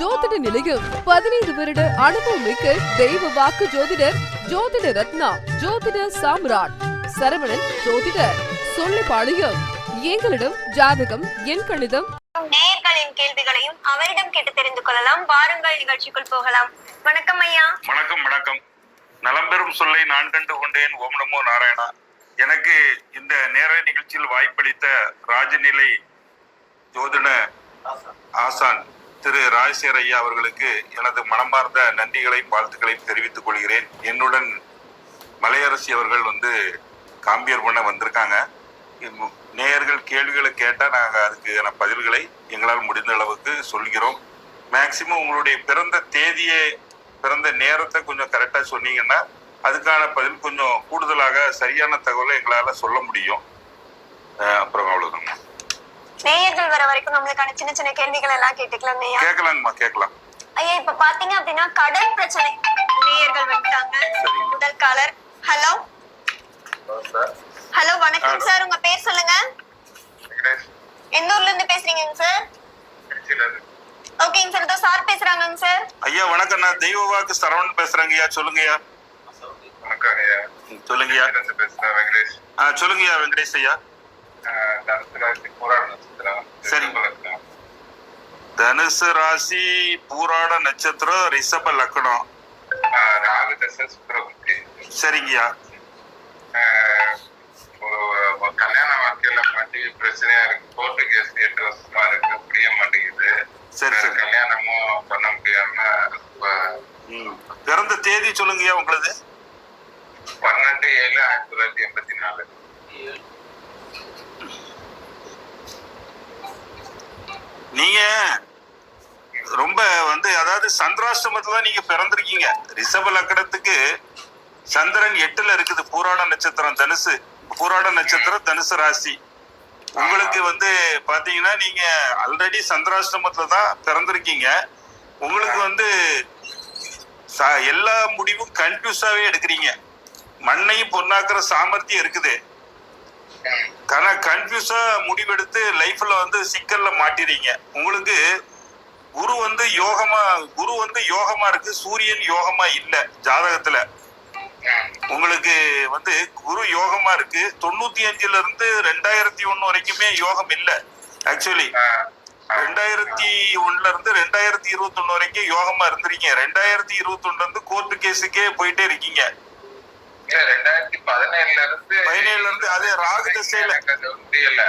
ஜோதிட நிலையம் பதினைந்து வருட அனுபவம் மிக்க தெய்வ வாக்கு ஜோதிடர் ஜோதிட ரத்னா ஜோதிட சாம்ராட். சரவணன் ஜோதிடர். சொல்லிப்பாளையம் எங்களிடம் ஜாதகம் எண் கணிதம். நேயர்களின் கேள்விகளையும் அவரிடம் கேட்டு தெரிந்து கொள்ளலாம். வாருங்கள் நிகழ்ச்சிக்குள் போகலாம். வணக்கம் ஐயா. வணக்கம் வணக்கம். நலம் பெறும் சொல்லை நான் கண்டு கொண்டேன். ஓம் நமோ நாராயணா. எனக்கு இந்த நேர நிகழ்ச்சியில் வாய்ப்பளித்த ராஜநிலை ஜோதிட ஆசான். திரு ராஜசேகர் ஐயா அவர்களுக்கு எனது மனமார்ந்த நன்றிகளையும் வாழ்த்துக்களையும் தெரிவித்துக் கொள்கிறேன். என்னுடன் மலையரசி அவர்கள் வந்து காம்பியர் பண்ண வந்திருக்காங்க. நேயர்கள் கேள்விகளை கேட்டால் நாங்கள் அதுக்கான பதில்களை எங்களால் முடிந்த அளவுக்கு சொல்கிறோம். மேக்சிமம் உங்களுடைய பிறந்த தேதியை பிறந்த நேரத்தை கொஞ்சம் கரெக்டாக சொன்னீங்கன்னா அதுக்கான பதில் கொஞ்சம் கூடுதலாக சரியான தகவலை எங்களால் சொல்ல முடியும். அப்புறம் அவ்வளோதாங்க நேயர்கள் வர வரைக்கும் நம்மளுக்கான சின்ன சின்ன கேள்விகள் எல்லாம் கேட்டுக்கலாம் ஐயா கேட்கலாங்கம்மா கேட்கலாம். ஐயா இப்ப பாத்தீங்க அப்படின்னா கடன் பிரச்சனை. நேயர்கள் வந்துட்டாங்க. முதல் காலர் ஹலோ ஹலோ வணக்கம். சார் உங்க பேர் சொல்லுங்க. எந்த ஊர்ல இருந்து பேசுறீங்க சார் ஓகேங்க சார் இதோ சார் பேசுறாங்கங்க சார் ஐயா வணக்கம் நான் தெய்வ வாக்கு சரவணன் பேசுறேங்க ஐயா. சொல்லுங்கய்யா வணக்கம் ஐயா. சொல்லுங்கய்யா பேசுறேன் வெங்கடேஷ்? ஆ சொல்லுங்கய்யா வெங்கடேஷ் ஐயா. தனுசு ராசி போராட நட்சத்திரம் சரி. ரிஷப தனுசு ராசி பூராட நட்சத்திரம் ரிஷப ஆஹ் ராகு தசை சுக்கரபுத்தி சரிங்கய்யா. கல்யாண வாழ்க்கையில மாட்டி பிரச்சனையா இருக்கு கோர்ட்டு கேஸ் எட்டு வருஷமா இருக்கு புரிய மாட்டேங்குது சரி சரி. கல்யாணமும் பண்ண முடியாம. பிறந்த தேதி சொல்லுங்கய்யா உங்களது பன்னெண்டு ஏழு ஆயிரத்தி தொள்ளாயிரத்தி எண்பத்தி நாலு. நீங்க ரொம்ப வந்து அதாவது சந்திராஷ்டமத்துல தான் நீங்க பிறந்திருக்கீங்க. ரிஷப லக்கணத்துக்கு சந்திரன் எட்டுல இருக்குது. பூராட நட்சத்திரம் தனுசு. பூராட நட்சத்திரம் தனுசு ராசி. உங்களுக்கு வந்து பாத்தீங்கன்னா நீங்க ஆல்ரெடி சந்திராஷ்டமத்துல தான் பிறந்திருக்கீங்க. உங்களுக்கு வந்து எல்லா முடிவும் கன்ஃபியூஸாவே எடுக்கிறீங்க. மண்ணையும் பொண்ணாக்குற சாமர்த்தியம் இருக்குது. ஆனா கன்ஃபியூஸா முடிவெடுத்து லைஃப்ல வந்து சிக்கல்ல மாட்டிறீங்க. உங்களுக்கு குரு வந்து யோகமா குரு வந்து யோகமா இருக்கு சூரியன் யோகமா இல்ல ஜாதகத்துல. உங்களுக்கு வந்து குரு யோகமா இருக்கு. தொண்ணூத்தி அஞ்சுல இருந்து ரெண்டாயிரத்தி ஒண்ணு வரைக்குமே யோகம் இல்ல. ஆக்சுவலி ரெண்டாயிரத்தி ஒண்ணுல இருந்து ரெண்டாயிரத்தி இருபத்தி ஒண்ணு வரைக்கும் யோகமா இருந்திருக்கீங்க. ரெண்டாயிரத்தி இருபத்தி ஒண்ணுல இருந்து கோர்ட்டு கேஸுக்கே போயிட்டே இருக்கீங்க. இல்ல ரெண்டாயிரத்தி பதினேழுல இருந்து பதினேழுல இருந்து அதே ராகு திசையில. அது முடியல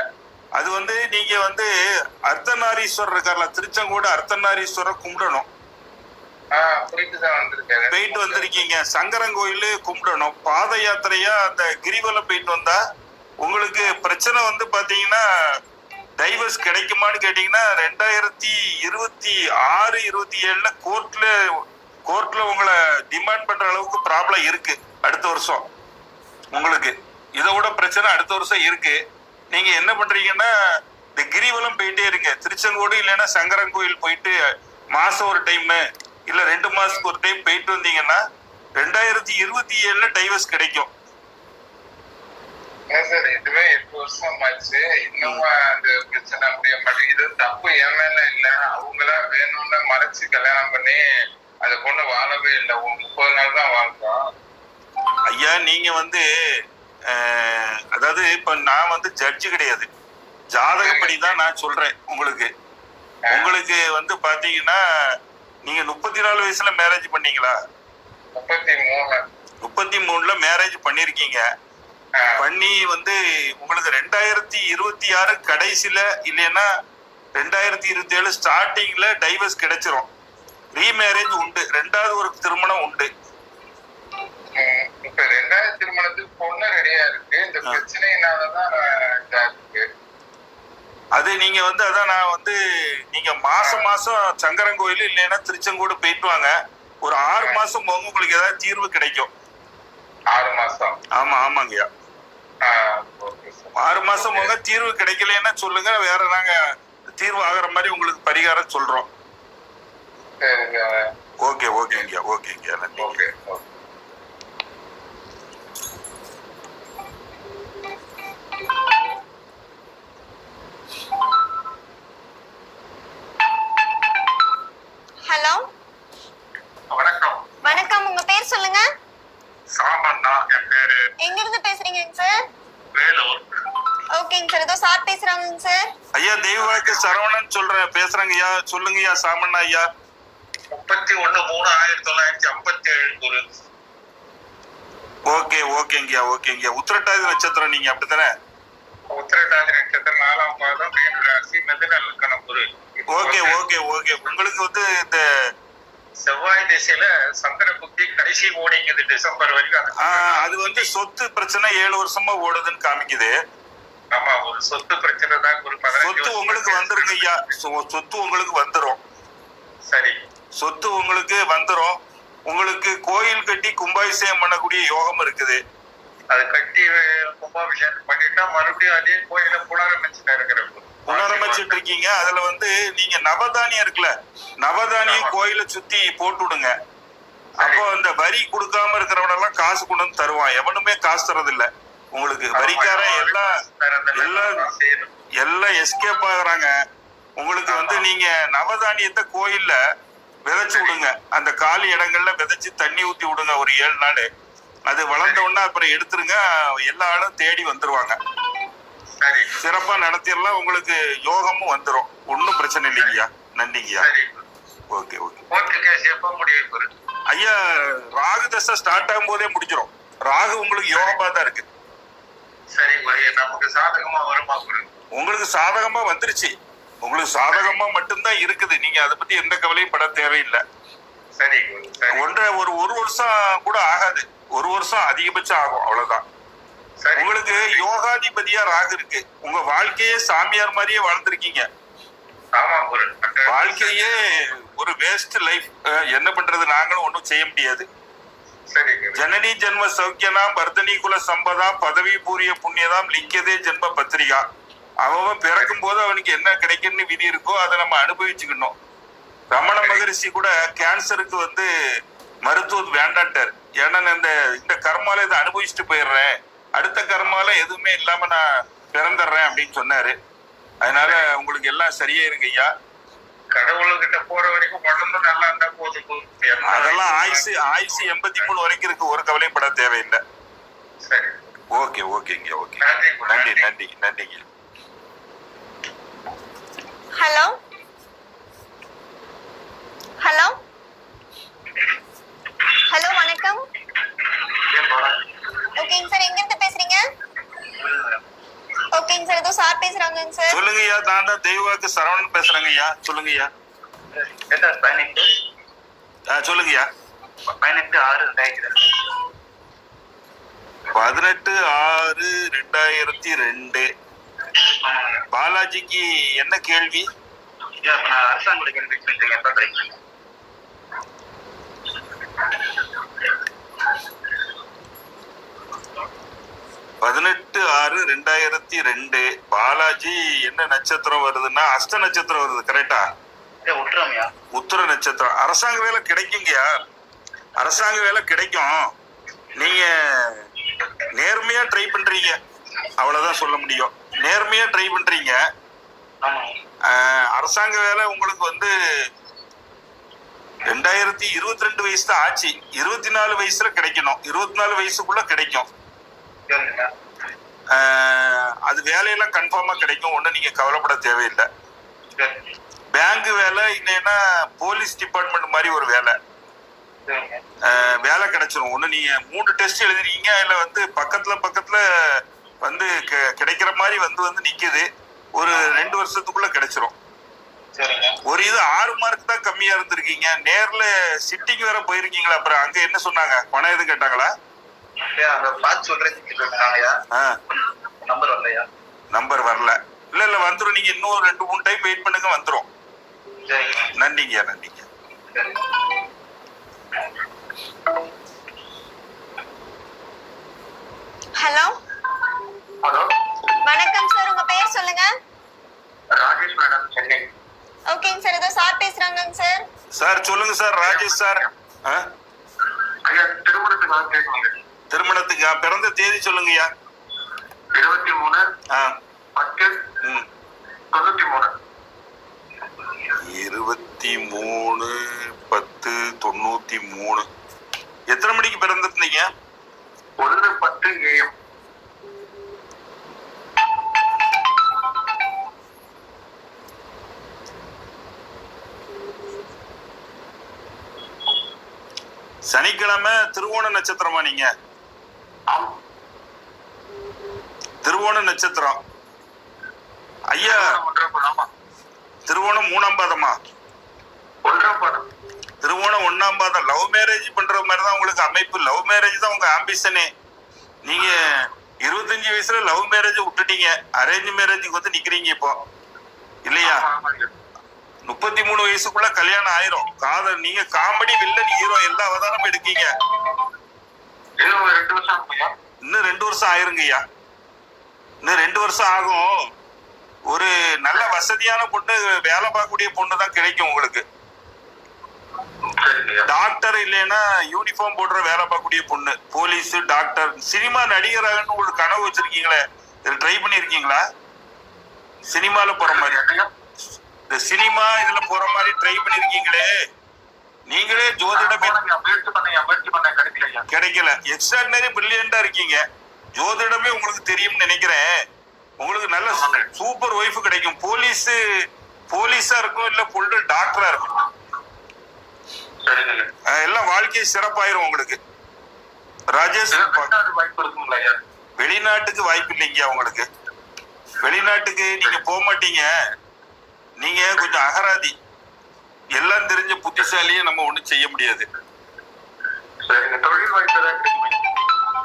அது வந்து நீங்க வந்து அர்த்தநாரீஸ்வரர் இருக்கார்ல திருச்செங்கோடு அர்த்தநாரீஸ்வரர் கும்பிடணும். போயிட்டு வந்திருக்கீங்க. சங்கரங்கோயில் கும்பிடணும். பாத யாத்திரையா அந்த கிரிவலம் போயிட்டு வந்தா உங்களுக்கு பிரச்சனை வந்து பாத்தீங்கன்னா டைவர்ஸ் கிடைக்குமான்னு கேட்டீங்கன்னா ரெண்டாயிரத்தி இருபத்தி ஆறு இருபத்தி ஏழுல கோர்ட்ல கோர்ட்ல உங்களை டிமாண்ட் பண்ற அளவுக்கு ப்ராப்ளம் இருக்கு. அடுத்த வருஷம். உங்களுக்கு. இதை விட பிரச்சனை அடுத்த வருஷம் இருக்கு. நீங்க என்ன பண்றீங்கன்னா இந்த கிரிவலம் போயிட்டே இருங்க. திருச்செங்கோடு இல்லைன்னா சங்கரன் கோயில் போயிட்டு மாசம் ஒரு டைம் இல்ல ரெண்டு மாசத்துக்கு ஒரு டைம் போயிட்டு வந்தீங்கன்னா ரெண்டாயிரத்தி இருபத்தி ஏழுல டைவர்ஸ் கிடைக்கும். சார் இதுவே எட்டு வருஷம் ஆச்சு. இன்னும் அந்த பிரச்சனை அப்படியே இது தப்பு என் மேல இல்ல. அவங்களா வேணும்னு மறைச்சு கல்யாணம் பண்ணி அந்த பொண்ணு வாழவே இல்லை. முப்பது நாள் தான் வாழ்ந்தோம். ஐயா நீங்க வந்து அதாவது இப்ப நான் வந்து ஜட்ஜு கிடையாது. ஜாதகப்படி தான் நான் சொல்றேன் உங்களுக்கு. உங்களுக்கு வந்து பாத்தீங்கன்னா நீங்க முப்பத்தி நாலு வயசுல மேரேஜ் பண்ணீங்களா? முப்பத்தி மூணு முப்பத்தி மூணுல மேரேஜ் பண்ணிருக்கீங்க பண்ணி வந்து உங்களுக்கு ரெண்டாயிரத்தி இருபத்தி ஆறு கடைசியில இல்லைன்னா ரெண்டாயிரத்தி இருபத்தி ஏழு ஸ்டார்டிங்ல டைவர்ஸ் கிடைச்சிரும். ரீமேரேஜ் உண்டு. ரெண்டாவது ஒரு திருமணம் உண்டு. இப்ப ரெண்டாயிரம் திருமணத்துக்கு பொண்ணு ரெடியா இருக்கு. இந்த. பிரச்சனையினாலதான் அது நீங்க வந்து அதான் நான் வந்து நீங்க மாசம் மாசம் சங்கரங்கோயில் இல்லைன்னா திருச்செங்கோடு போயிட்டு வாங்க. ஒரு ஆறு மாசம் போங்க உங்களுக்கு ஏதாவது தீர்வு கிடைக்கும். ஆறு மாசம். ஆமா ஆமாங்கய்யா ஆறு மாசம் போங்க தீர்வு கிடைக்கலன்னா சொல்லுங்க வேற நாங்க தீர்வு ஆகுற மாதிரி உங்களுக்கு பரிகாரம் சொல்றோம். ஓகே ஓகேங்கய்யா ஓகேங்கய்யா நன்றி ஓகே ஓகே. ஹலோ. வணக்கம். வணக்கம். உங்க பேர் சொல்லுங்க. சாமண்ணா என் பேரு. எங்க இருந்து பேசுறீங்க சார் வேலூர். ஓகேங்க சார் ஏதோ சார் பேசுறாங்க சார் ஐயா தெய்வவாக்கு சரவணன் சொல்றேன். பேசுறேங்க ஐயா. சொல்லுங்க ஐயா. சாமண்ணா ஐயா. முப்பத்தி ஒண்ணு மூணு ஆயிரத்தி தொள்ளாயிரத்தி ஐம்பத்தி ஏழு குரு. ஓகே ஓகேங்கய்யா ஓகேங்கய்யா. உத்திரட்டாதி நட்சத்திரம் நீங்க அப்படித்தானே? உத்திரட்டாதி நட்சத்திரம் நாலாம் பாதம் மீன் ராசி மிதுன லக்கணம் குரு. Okay okay okay. உங்களுக்கு வந்து இந்த செவ்வாய் திசையில சந்திர புத்தி கடைசி ஓடிங்குது டிசம்பர் வரைக்கும் அது வந்து சொத்து பிரச்சனை ஏழு வருஷமா ஓடுதுன்னு காமிக்குது. ஆமா ஒரு சொத்து பிரச்சனை தான் சொத்து உங்களுக்கு வந்துருங்க ஐயா. சொத்து உங்களுக்கு வந்துரும். சரி. சொத்து உங்களுக்கு வந்துரும். உங்களுக்கு கோயில் கட்டி கும்பாபிஷேகம் பண்ணக்கூடிய யோகம் இருக்குது. அது கட்டி கும்பாபிஷேகம் பண்ணிட்டா மறுபடியும் அதே கோயில புனரமைச்சுட்டு இருக்கிற புனரமைச்சிட்டு இருக்கீங்க அதுல வந்து நீங்க நவதானியம் இருக்குல்ல நவதானியம். கோயிலை சுத்தி போட்டு விடுங்க அப்போ இந்த வரி கொடுக்காம இருக்கிறவனெல்லாம் காசு கொண்டு வந்து தருவான். எவனுமே காசு தரதில்ல. உங்களுக்கு வரிக்காரன் எல்லாம் எல்லாம். எல்லாம் எஸ்கேப் ஆகுறாங்க. உங்களுக்கு வந்து நீங்க நவதானியத்தை கோயில்ல விதைச்சு விடுங்க. அந்த காலி இடங்கள்ல விதைச்சு தண்ணி ஊத்தி விடுங்க ஒரு ஏழு நாள். அது வளர்ந்த உடனே அப்புறம் எடுத்துருங்க. எல்லா ஆளும் தேடி வந்துருவாங்க. சிறப்பா நடத்திடலாம். உங்களுக்கு யோகமும் வந்துரும். ஒன்றும் பிரச்சனை இல்லைங்கய்யா. நன்றிங்கய்யா. Okay okay. ஐயா ராகு தசை ஸ்டார்ட் ஆகும் போதே முடிஞ்சிரும். ராகு உங்களுக்கு யோகமா தான் இருக்கு. நமக்கு சாதகமா வருமா உங்களுக்கு சாதகமா வந்துருச்சு. உங்களுக்கு சாதகமா மட்டும்தான் இருக்குது. நீங்க அதை பத்தி எந்த கவலையும் பட தேவையில்லை. ஒன்றரை ஒரு ஒரு வருஷம் கூட ஆகாது. ஒரு வருஷம் அதிகபட்சம் ஆகும். அவ்வளவுதான். உங்களுக்கு யோகாதிபதியா ராகு இருக்கு. உங்க வாழ்க்கையே சாமியார் மாதிரியே வாழ்ந்திருக்கீங்க. வாழ்க்கையே ஒரு வேஸ்ட் லைஃப் என்ன பண்றது? நாங்களும் ஒண்ணும் செய்ய முடியாது. ஜனனி ஜென்ம சௌக்கியனாம் வர்தனி குல சம்பதா பதவி பூரிய புண்ணியதாம் லிக்கதே ஜென்ம பத்திரிகா. அவன் பிறக்கும் போது அவனுக்கு என்ன கிடைக்கும்னு விதி இருக்கோ அதை நம்ம அனுபவிச்சுக்கணும். ரமண மகரிஷி கூட கேன்சருக்கு வந்து மருத்துவம் வேண்டான்ட்டார். ஏன்னா இந்த இந்த கர்மால இதை அனுபவிச்சுட்டு போயிடுறேன். அடுத்த கர்மால எதுவுமே இல்லாம நான் பிறந்துடுறேன் அப்படின்னு சொன்னாரு. அதனால உங்களுக்கு எல்லாம் சரியா இருக்கு ஐயா. கடவுள்கிட்ட போற வரைக்கும் உடம்பு நல்லா இருந்தா போதும் அதெல்லாம் ஆயுசு ஆயுசு எண்பத்தி மூணு வரைக்கும் இருக்கு ஒரு கவலையும் பட தேவையில்லை. சரி ஓகே ஓகேங்க ஓகே. நன்றி, நன்றி நன்றி. நன்றி நன்றிங்க ஹலோ? ஹலோ? ஹலோ வணக்கம். ஓகேங்க சார் எங்க இருந்து பேசுறீங்க? ஓகேங்க சார் ஏதோ சார் பேசுறாங்கங்க சார் சொல்லுங்க ஐயா நான் தான் தெய்வாக்கு சரவணன் பேசுறேங்க ஐயா. சொல்லுங்க ஐயா பதினெட்டு ஆ, சொல்லுங்க ஐயா பதினெட்டு ஆறு ரெண்டாயிரத்தி பதினெட்டு ஆறு ரெண்டாயிரத்தி ரெண்டு. பாலாஜிக்கு என்ன கேள்வி? அரசாங்க கேள்வி எப்ப கிடைக்கும் பதினெட்டு ஆறு ரெண்டாயிரத்தி ரெண்டு. பாலாஜி என்ன நட்சத்திரம் வருதுன்னா அஷ்ட நட்சத்திரம் வருது கரெக்டா உத்தர நட்சத்திரம். அரசாங்க வேலை கிடைக்குங்கய்யா அரசாங்க வேலை கிடைக்கும். நீங்க நேர்மையா ட்ரை பண்றீங்க. அவ்வளவுதான் சொல்ல முடியும். நேர்மையா ட்ரை பண்றீங்க. அரசாங்க வேலை உங்களுக்கு வந்து ரெண்டாயிரத்தி இருபத்தி ரெண்டு வயசு தான் ஆச்சு. இருபத்தி நாலு வயசுல கிடைக்கணும். இருபத்தி நாலு வயசுக்குள்ள கிடைக்கும். அது வேலையெல்லாம் கன்ஃபார்மாக கிடைக்கும். ஒன்றும் நீங்கள் கவலைப்பட தேவையில்லை. சரி பேங்க் வேலை இல்லைன்னா போலீஸ் டிபார்ட்மெண்ட் மாதிரி ஒரு வேலை. வேலை கிடைச்சிரும். ஒன்று நீங்கள் மூணு டெஸ்ட் எழுதுறீங்க இல்லை வந்து பக்கத்தில் பக்கத்தில் வந்து கி- கிடைக்கிற மாதிரி வந்து வந்து நிற்கிது ஒரு ரெண்டு வருஷத்துக்குள்ளே கிடைச்சிரும். சரிங்க ஒரு இது ஆறு மார்க் தான் கம்மியா இருந்திருக்கீங்க. நேர்ல சிட்டிக்கு வேற போயிருக்கீங்களா? அப்புறம் அங்க என்ன சொன்னாங்க? பணம் எதுவும் கேட்டாங்களா? நம்பர் வரலையா? நம்பர் வரல. இல்ல இல்ல வந்துரும். நீங்க இன்னும் ரெண்டு மூணு டைம் வெயிட் பண்ணுங்க வந்துரும். நன்றிங்க நன்றிங்க. சரி. ஹலோ? ஹலோ? வணக்கம் சார் உங்க பேர் சொல்லுங்க. ராஜேஷ் மேடம் சென்னை. ஓகேங்க சார் ஏதோ சார் பேசுறாங்கங்க சார். சார் சொல்லுங்க சார் ராஜேஷ் சார்? ஐயா திருமணத்துக்காக கேட்குங்க திருமணத்துக்கு பிறந்த தேதி சொல்லுங்கய்யா. இருபத்தி மூணு பத்து தொண்ணூத்தி மூணு. இருபத்தி மூணு பத்து தொண்ணூத்தி மூணு. எத்தனை மணிக்கு பிறந்திருந்தீங்க? ஒன்று பத்து ஏஎம் சனிக்கிழமை திருவோண நட்சத்திரமா நீங்க? திருவோண நட்சத்திரம். ஐயா திருவோணம் மூணாம் பாதமா? ஒன்றாம் படம் திருவோணம் ஒண்ணாம் பாதம். லவ் மேரேஜ் பண்ற மாதிரி தான் உங்களுக்கு அமைப்பு. லவ் மேரேஜ் தான் உங்க ஆம்பிஷனே நீங்க இருபத்தஞ்சு வயசுல லவ் மேரேஜ் விட்டுட்டீங்க. அரேஞ்ச் மேரேஜுக்கு வந்து நிக்கிறீங்க இப்போ. இல்லையா? முப்பத்தி மூணு வயசுக்குள்ள கல்யாணம் ஆயிரும். காதல் நீங்க காமெடி வில்லன் ஹீரோ எல்லா அவதாரமும் எடுக்கீங்க. இன்னும் ரெண்டு வருஷம் ஆயிருங்கய்யா. இன்னும் ரெண்டு வருஷம் ஆகும். ஒரு நல்ல வசதியான பொண்ணு வேலை பார்க்கக்கூடிய பொண்ணு தான் கிடைக்கும் உங்களுக்கு. டாக்டர் இல்லைன்னா யூனிஃபார்ம் போடுற வேலை பார்க்கக்கூடிய பொண்ணு போலீஸ் டாக்டர் சினிமா நடிகராகன்னு ஒரு கனவு வச்சிருக்கீங்களே ட்ரை பண்ணியிருக்கீங்களா? சினிமால போற மாதிரி. இந்த சினிமா இதுல போற மாதிரி ட்ரை பண்ணிருக்கீங்களே நீங்களே ஜோதிடமே முயற்சி பண்ண முயற்சி பண்ண கிடைக்கலையா கிடைக்கல. எக்ஸ்ட்ராடினரி பிரில்லியண்டா இருக்கீங்க. ஜோதிடமே உங்களுக்கு தெரியும்னு நினைக்கிறேன். உங்களுக்கு நல்ல சூப்பர் ஒய்ஃப் கிடைக்கும். போலீஸ் போலீஸா இருக்கும் இல்ல பொண்ணு டாக்டரா இருக்கும் எல்லாம் வாழ்க்கை சிறப்பாயிரும் உங்களுக்கு. ராஜேஷ் வெளிநாட்டுக்கு வாய்ப்பு இல்லைங்க உங்களுக்கு வெளிநாட்டுக்கு நீங்க போக மாட்டீங்க நீங்க கொஞ்சம் அகராதி. எல்லாம் தெரிஞ்ச புத்திசாலியே நம்ம ஒண்ணும் செய்ய முடியாது.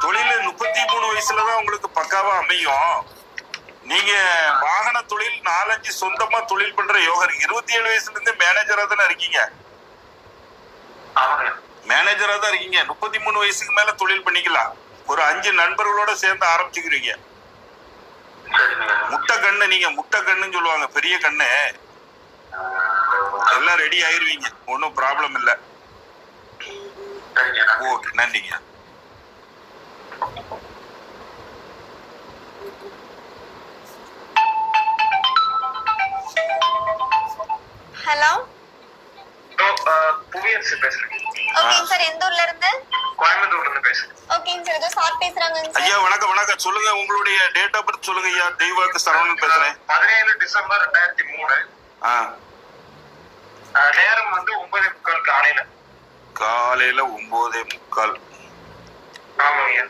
தொழில் முப்பத்தி மூணு வயசுலதான் உங்களுக்கு பக்காவா அமையும். நீங்க வாகன தொழில் நாலஞ்சு சொந்தமா தொழில் பண்ற யோகா இருக்கு இருபத்தி ஏழு வயசுல இருந்து மேனேஜரா தானே இருக்கீங்க மேனேஜரா தான் இருக்கீங்க. முப்பத்தி மூணு வயசுக்கு மேல தொழில் பண்ணிக்கலாம். ஒரு அஞ்சு நண்பர்களோட சேர்ந்து ஆரம்பிச்சுக்கிறீங்க. முட்டை கண்ணு நீங்க முட்டை கண்ணுன்னு சொல்லுவாங்க பெரிய கண்ணு. எல்லாம் ரெடி ஆயிருவீங்க. ஒன்றும் ப்ராப்ளம் இல்லை. சரிங்க ஓகே நன்றிங்க. ஹலோ புவியரசு பேசுறேன் ஓகேங்க சார் எந்த ஊர்ல இருந்து? கோயம்புத்தூர்ல இருந்து பேசுறேன். ஓகேங்க சார் ஏதோ சார் பேசுறாங்க ஐயா வணக்கம் வணக்கம். சொல்லுங்க உங்களுடைய டேட் ஆஃப் பர்த் சொல்லுங்க ஐயா. தெய்வாக்கு சரவணன் பேசுறேன். பதினேழு டிசம்பர் ரெண்டாயிரத்தி மூணு. ஆ. நேரம் வந்து ஒன்பதே முக்கால் காலையில. காலையில ஒன்பதே முக்கால். ஆமாங்க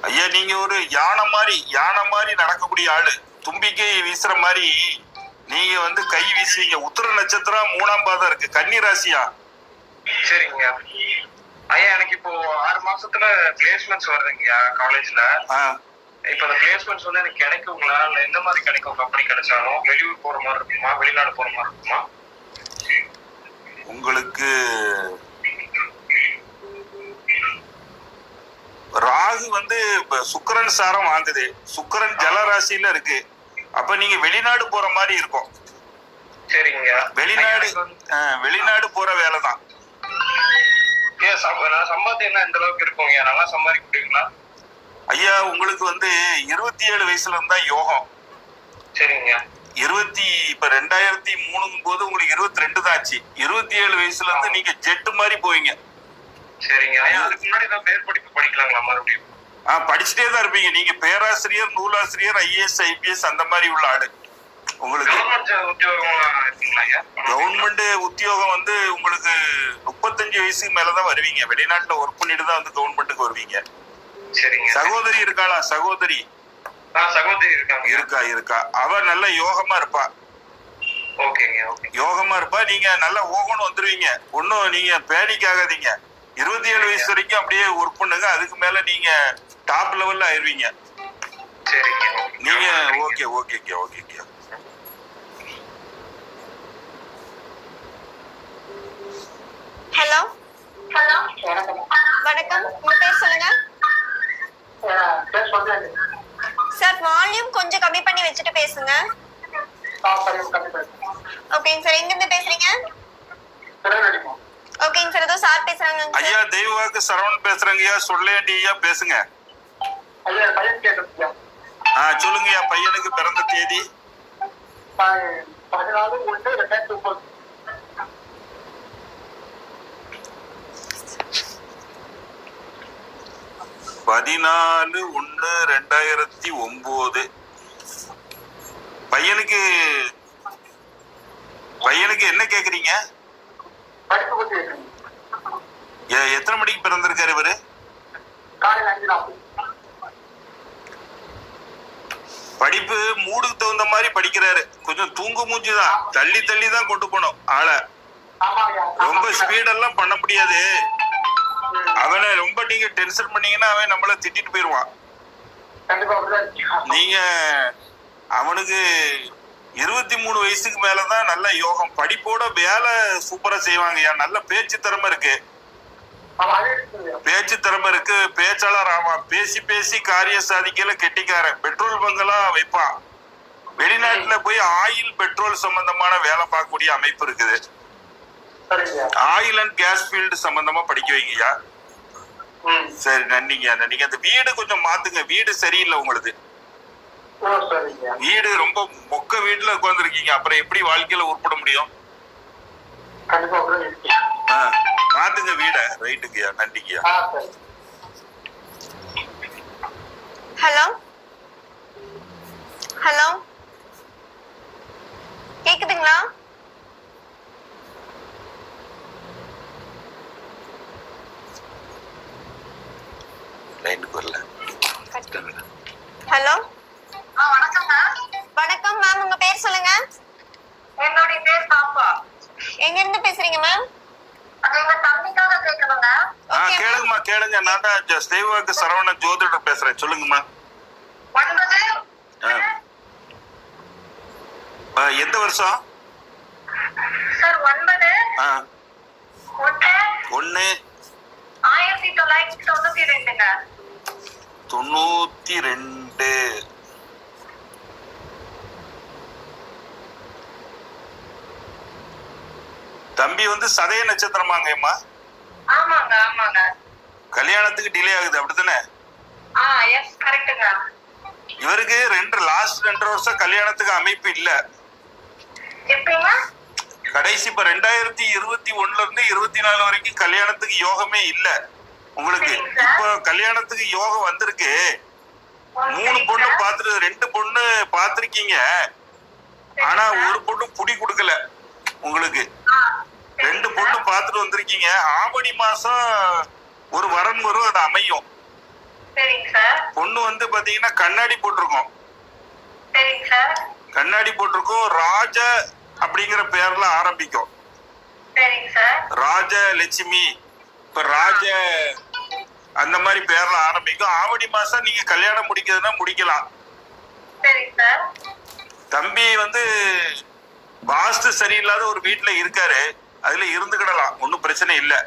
ஐயா. நீங்க ஒரு யானை மாதிரி யானை மாதிரி நடக்கக்கூடிய ஆளு. தும்பிக்கை வீசுற மாதிரி நீங்க வந்து கை வீசுவீங்க. உத்தர நட்சத்திரம் மூணாம் பாதம் இருக்கு. கன்னி ராசியா சரிங்க. ஐயா எனக்கு இப்போ ஆறு மாசத்துல பிளேஸ்மெண்ட்ஸ் வருதுங்கய்யா காலேஜ்ல இப்ப அந்த பிளேஸ்மெண்ட்ஸ் வந்து எனக்கு கிடைக்குங்களா? இல்ல எந்த மாதிரி கிடைக்கும்? கம்பெனி கிடைச்சாலும் வெளியூர் போற மாதிரி இருக்குமா? வெளிநாடு போற மாதிரி இருக்குமா? உங்களுக்கு ராகு வந்து இப்ப சுக்கிரன் சாரம் வாங்குது. சுக்கிரன் ஜலராசியில இருக்கு. அப்ப நீங்க வெளிநாடு போற மாதிரி இருக்கும். சரிங்க வெளிநாடு வெளிநாடு போற வேலை தான் நான் சம்பாத்தியம் என்ன இந்த அளவுக்கு இருக்குங்க நல்லா சம்பாதிக்க முடியுங்களா? ஐயா உங்களுக்கு வந்து இருபத்தி ஏழு வயசுல இருந்தா யோகம். சரிங்க. இருபத்தி இப்ப ரெண்டாயிரத்தி மூணுங்கும் போது உங்களுக்கு இருபத்தி ரெண்டு தான் ஆச்சு. இருபத்தி ஏழு வயசுல இருந்து நீங்க ஜெட்டு மாதிரி போவீங்க. சரிங்க. ஐயா அதுக்கு முன்னாடி தான் மேற்படிப்பு படிக்கலாங்களா மறுபடியும்? ஆ படிச்சுட்டே தான் இருப்பீங்க. நீங்க பேராசிரியர் நூலாசிரியர் ஐஏஎஸ் ஐபிஎஸ் அந்த மாதிரி உள்ள ஆளு. உங்களுக்கு கவர்மெண்ட் உத்தியோகம் வந்து உங்களுக்கு முப்பத்தஞ்சு வயசுக்கு மேலதான் வருவீங்க. வெளிநாட்டுல ஒர்க் பண்ணிட்டு தான் வந்து கவர்மெண்ட்டுக்கு வருவீங்க. சரிங்க. சகோதரி இருக்காளா? சகோதரி. சகோதரி இருக்காங்க. இருக்கா இருக்கா. அவ நல்ல யோகமா இருப்பா. ஓகே. யோகமா இருப்பா. நீங்க நல்ல ஓகம்னு வந்துருவீங்க. ஒன்னும் நீங்க பேனிக் ஆகாதீங்க. இருபத்தி ஏழு வயசு வரைக்கும் அப்படியே ஒர்க் பண்ணுங்க. அதுக்கு மேல நீங்க டாப் லெவல்ல ஆயிருவீங்க. நீங்க ஓகே ஓகேங்க ஓகேங்க ஹலோ. ஹலோ. வணக்கம். உங்க பேர் சொல்லுங்க. சார் வால்யூம் கொஞ்சம் கம்மி பண்ணி வச்சுட்டு பேசுங்க. ஓகேங்க சார் எங்க இருந்து பேசுறீங்க ஓகேங்க சார் ஏதோ சார் பேசுறாங்க ஐயா தெய்வாக்கு சரவணன் பேசுறேங்க ஐயா. சொல்லேண்டி ஐயா பேசுங்க. ஐயா பையன் கேட்ட பையனுக்கு பிறந்த தேதி. ப- பதினாலு ஒன்று ரெண்டாயிரத்தி ஒன்பது பதினாலு ஒண்ணு ரெண்டாயிரத்தி ஒன்பது பையனுக்கு பையனுக்கு என்ன கேக்குறீங்க? எத்தனை மணிக்கு பிறந்திருக்காரு இவரு? படிப்பு மூடுக்கு தகுந்த மாதிரி படிக்கிறாரு. கொஞ்சம் தூங்கு மூஞ்சி தான். தள்ளி தள்ளி தான் கொண்டு போகணும் ஆளை. ரொம்ப ஸ்பீடெல்லாம் பண்ண முடியாது. அவனை ரொம்ப நீங்க டென்ஷன் பண்ணீங்கன்னா அவன் நம்மள திட்டிட்டு இருக்கு. நீங்க அவனுக்கு இருபத்தி மூணு வயசுக்கு மேலதான் நல்ல யோகம். படிப்போட வேலை சூப்பரா செய்வாங்கய்யா நல்ல பேச்சு திறமை இருக்கு. பேச்சு திறமை இருக்கு. பேச்சாளர் ஆவான். பேசி பேசி காரிய சாதிக்கல கெட்டிக்காரன். பெட்ரோல் பங்கெல்லாம் வைப்பான். வெளிநாட்டுல போய் ஆயில் பெட்ரோல் சம்பந்தமான வேலை பார்க்கக்கூடிய அமைப்பு இருக்குது. ஆயில் அண்ட் கேஸ் ஃபீல்டு சம்பந்தமா படிக்க வைங்கய்யா. சரி நன்றிங்க நன்றிங்க. அந்த வீடு கொஞ்சம் மாத்துங்க. வீடு சரியில்லை உங்களுது வீடு ரொம்ப மொக்க வீட்டுல உட்காந்துருக்கீங்க அப்புறம் எப்படி வாழ்க்கையில உருப்பட முடியும்? மாத்துங்க வீட. ரைட்டுங்கய்யா நன்றிங்கய்யா. ஹலோ? ஹலோ? கேக்குதுங்களா? லைனுக்கு வரல. ஹலோ வணக்கம் மேம் வணக்கம் மேம் உங்க பேர் சொல்லுங்க. என்னுடைய பேர் பாப்பா. எங்க இருந்து பேசுறீங்க மேம் கேளுங்கம்மா கேளுங்க. நான் தான் ஸ்தேவாக்கு சரவணன் ஜோதிடர் பேசுறேன். சொல்லுங்கம்மா. எந்த வருஷம்? சார் ஒன்பது ஆ, ஒன்று ஒண்ணு ஆயிரத்தி தொள்ளாயிரத்தி தொண்ணூத்தி ரெண்டுங்க. தொண்ணூத்தி ரெண்டு. தம்பி வந்து சதய நட்சத்திரமாங்கம்மா. ஆமாங்க ஆமாங்க. கல்யாணத்துக்கு டிலே ஆகுது அப்படித்தானே? ஆ எஸ் கரெக்ட்டுங்க இவருக்கு ரெண்டு லாஸ்ட் ரெண்டு வருஷம் கல்யாணத்துக்கு அமைப்பு இல்ல. கடைசி இப்ப ரெண்டாயிரத்தி இருபத்தி ஒண்ணுல இருந்து இருபத்தி நாலு வரைக்கும் கல்யாணத்துக்கு யோகமே இல்ல. உங்களுக்கு. இப்போ கல்யாணத்துக்கு யோகம் வந்திருக்கு. மூணு பொண்ணு பாத்துட்டு ரெண்டு பொண்ணு பாத்திருக்கீங்க. ஆனா ஒரு பொண்ணு புடி கொடுக்கல உங்களுக்கு. ரெண்டு பொண்ணு பாத்துட்டு வந்திருக்கீங்க. ஆவணி மாசம் ஒரு வரன் வரும் அது அமையும். பொண்ணு வந்து பாத்தீங்கன்னா கண்ணாடி போட்டிருக்கோம். கண்ணாடி போட்டிருக்கோம். ராஜ அப்படிங்கிற பேர்ல ஆரம்பிக்கும். ராஜ லட்சுமி இப்ப ராஜ அந்த மாதிரி பேர்ல ஆரம்பிக்கும். ஆவணி மாசம் நீங்க கல்யாணம் முடிக்கிறதுனா முடிக்கலாம். தம்பி வந்து வாஸ்து சரியில்லாத ஒரு வீட்டுல இருக்காரு. அதுல இருந்துக்கிடலாம். ஒன்றும் பிரச்சனை இல்லை.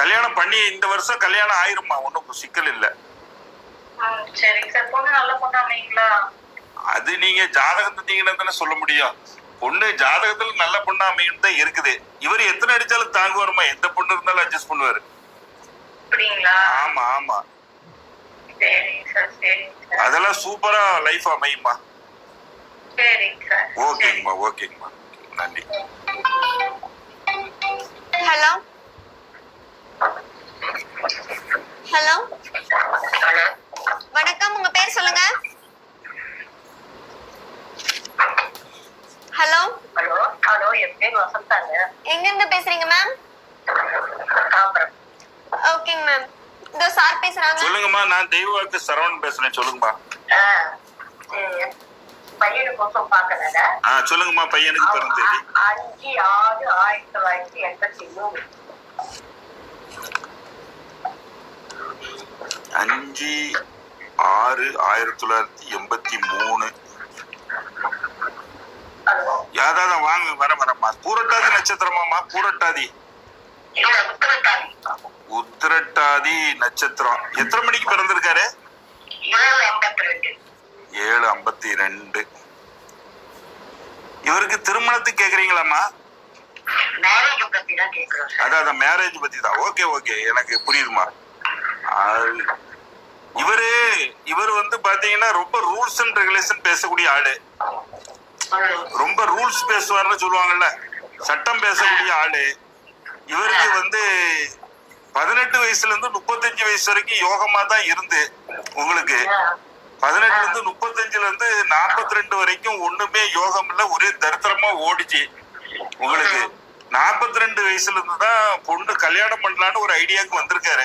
கல்யாணம் பண்ணி இந்த வருஷம் கல்யாணம் ஆயிருமா ஒன்றும் சிக்கல் இல்லை. அது நீங்க ஜாதகம் தந்தீங்கன்னா தானே சொல்ல முடியும். பொண்ணு ஜாதகத்துல நல்ல பொண்ணா அமையும் தான் இருக்குது. இவர் எத்தனை அடிச்சாலும் தாங்குவாருமா? எந்த பொண்ணு இருந்தாலும் அட்ஜஸ்ட் பண்ணுவாரு. ஆமா ஆமா. அதெல்லாம் சூப்பரா லைஃப் அமையுமா ஓகேங்கம்மா ஓகேங்கம்மா. நன்றி. ஹலோ? ஹலோ? வணக்கம் உங்க பேர் சொல்லுங்க. ஹலோ. ஹலோ ஹலோ என் பேர் வசந்தாங்க. எங்க இருந்து பேசுறீங்க மேம் தாம்பரம். ஓகேங்க மேம் இதோ சார் பேசுறாங்க. சொல்லுங்கம்மா நான் தெய்வாக்கு சரவணன் பேசுறேன் சொல்லுங்கம்மா. பையனுக்கோசம் பார்க்கலங்க ஆ சொல்லுங்கம்மா பையனுக்கு பிறந்த தேதி. அஞ்சு ஆறு ஆயிரத்தி தொள்ளாயிரத்தி எண்பத்தி மூணு. அஞ்சு ஆறு ஆயிரத்தி தொள்ளாயிரத்தி எண்பத்தி மூணு. யாராவது வாங்க வர வரம்மா. பூரட்டாதி நட்சத்திரமாம்மா பூரட்டாதி. உத்திரட்டாதி. நட்சத்திரம். எத்தனை மணிக்கு பிறந்திருக்காரு? ஏழு ஐம்பத்தி ரெண்டு இவருக்கு திருமணத்துக்கு சார் அதான் மேரேஜ் பத்தி தான். ஓகே ஓகே எனக்கு புரியுதுமா இவரு இவர் வந்து பாத்தீங்கன்னா ரொம்ப ரூல்ஸ் அண்ட் ரெகுலேஷன் பேசக்கூடிய ஆளு. ரொம்ப ரூல்ஸ் பேசுவார்னு சொல்லுவாங்கல்ல சட்டம் பேசக்கூடிய ஆளு. இவருக்கு வந்து பதினெட்டு வயசுல இருந்து முப்பத்தஞ்சு வயசு வரைக்கும் யோகமா தான் இருந்து உங்களுக்கு. பதினெட்டுல இருந்து முப்பத்தஞ்சுல இருந்து நாற்பத்தி ரெண்டு வரைக்கும் ஒண்ணுமே யோகம் இல்ல ஒரே தரித்திரமா ஓடிச்சு உங்களுக்கு. நாற்பத்தி ரெண்டு வயசுல இருந்து தான் பொண்ணு கல்யாணம் பண்ணலான்னு ஒரு ஐடியாவுக்கு வந்திருக்காரு.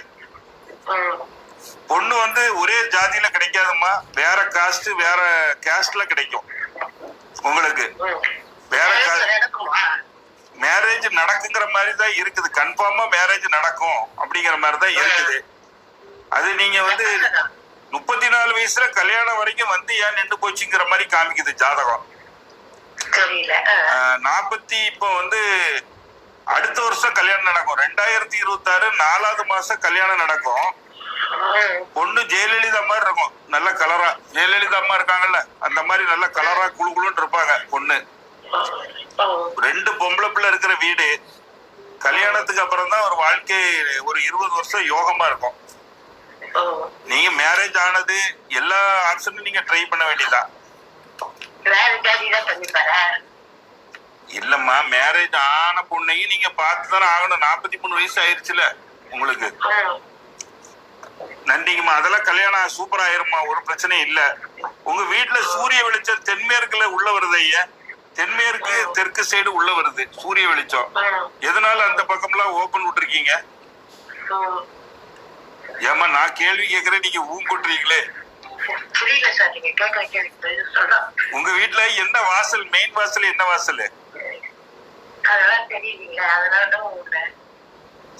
பொண்ணு வந்து ஒரே ஜாதியில கிடைக்காதம்மா வேற காஸ்ட் வேற கேஸ்ட்ல கிடைக்கும். உங்களுக்கு வேற மேரேஜ் நடக்குங்கிற மாதிரி தான் இருக்குது கன்ஃபார்மா மேரேஜ் நடக்கும் அப்படிங்கிற மாதிரி தான் இருக்குது. அது நீங்க வந்து முப்பத்தி நாலு வயசுல கல்யாணம் வரைக்கும் வந்து ஏன் நின்று போச்சுங்கிற மாதிரி காமிக்குது ஜாதகம். நாற்பத்தி இப்போ வந்து அடுத்த வருஷம் கல்யாணம் நடக்கும். ரெண்டாயிரத்தி இருபத்தி ஆறு நாலாவது மாசம் கல்யாணம் நடக்கும். பொண்ணு ஜெயலலிதா மாதிரி இருக்கும். நல்ல கலரா ஜெயலலிதா அம்மா இருக்காங்கல்ல அந்த மாதிரி நல்ல கலரா குழு குழுன்னு இருப்பாங்க பொண்ணு. ரெண்டு பொம்பளை பிள்ளை இருக்கிற வீடு கல்யாணத்துக்கு அப்புறம் தான் ஒரு வாழ்க்கை ஒரு இருபது வருஷம் யோகமா இருக்கும். நீங்க மேரேஜ் ஆனது எல்லா ஆப்ஷனும் நீங்க ட்ரை பண்ண வேண்டியதா இல்லம்மா மேரேஜ் ஆன பொண்ணையும் நீங்க பார்த்து தானே ஆகணும். நாற்பத்தி மூணு வயசு ஆயிருச்சுல உங்களுக்கு. நன்றிங்கம்மா. அதெல்லாம் கல்யாணம் சூப்பர் ஆயிரும்மா. ஒரு பிரச்சனையும் இல்ல. உங்க வீட்டுல சூரிய வெளிச்சம் தென்மேற்குல உள்ள வருது ஐயா. தென்மேற்கு தெற்கு சைடு உள்ள வருது சூரிய வெளிச்சம். எதனால அந்த பக்கம்லாம் ஓபன் விட்டுருக்கீங்க? ஏமா நான் கேள்வி கேக்குறேன் நீங்க சொல்றோம் உங்க வீட்டுல என்ன வாசல்? மெயின் வாசல் என்ன வாசல்? அதெல்லாம் தெரியலீங்களா அதனால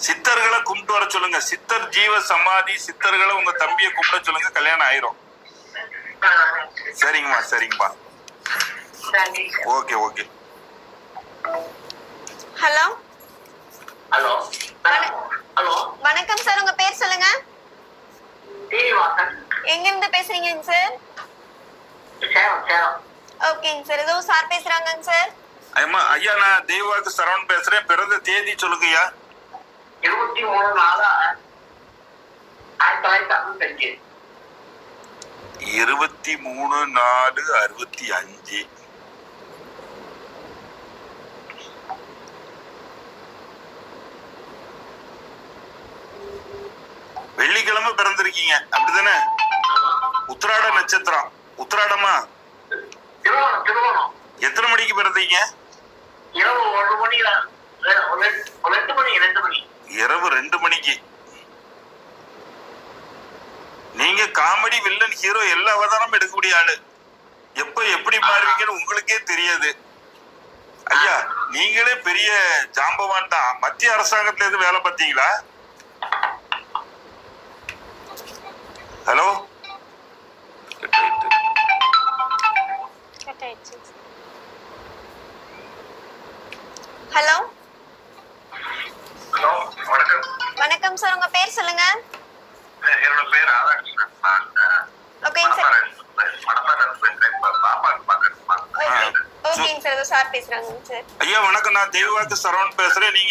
சித்தர்களை கும்பிட்டு வர சொல்லுங்க. சித்தர் ஜீவ சமாதி சித்தர்களை உங்க தம்பியை கும்பிட சொல்லுங்க கல்யாணம் ஆயிரும். சரிங்கம்மா சரிங்கம்மா. Okay okay. Hello. Hello. Hello. வணக்கம் சார் உங்க பேர் சொல்லுங்க. எங்க இருந்து பேசுறீங்கங்க சார்? ஓகேங்க சார் ஏதோ சார் பேசுறாங்கங்க சார். ஐயம்மா ஐயா நான் தெய்வாக்கு சரவணன் பேசுறேன். பிறந்த தேதி சொல்லுங்கய்யா. இருபத்தி மூணு நாலு ஆயிரத்தி தொள்ளாயிரத்தி அறுபத்தஞ்சு இருபத்தி மூணு நாலு அறுபத்தி அஞ்சு. வெள்ளிக்கிழமை பிறந்திருக்கீங்க. அப்படிதானே? உத்திராட நட்சத்திரம். உத்திராடமா? எத்தனை மணிக்கு பிறந்தீங்க? இரவு ஒரு மணில இரவு ரெண்டு மணிக்கு. நீங்க காமெடி வில்லன் ஹீரோ எல்லா அவதாரமும் எடுக்கக்கூடிய ஆளு. எப்ப எப்படி மாறுவீங்கன்னு உங்களுக்கே தெரியாது. ஐயா நீங்களே பெரிய ஜாம்பவான் தான். மத்திய அரசாங்கத்துல எதுவும் வேலை பார்த்தீங்களா? ஹலோ? Hello hello? வணக்கம் சார் உங்க பேர் சொல்லுங்க. என்னோட பேர் ராதாகிருஷ்ணன் நான் ஓகேங்க சார் ஓகேங்க சார் சார் பேசுறாங்க சார் ஐயா வணக்கம். நான் தெய்வாக்கு சரவணன் பேசுறேன். நீங்க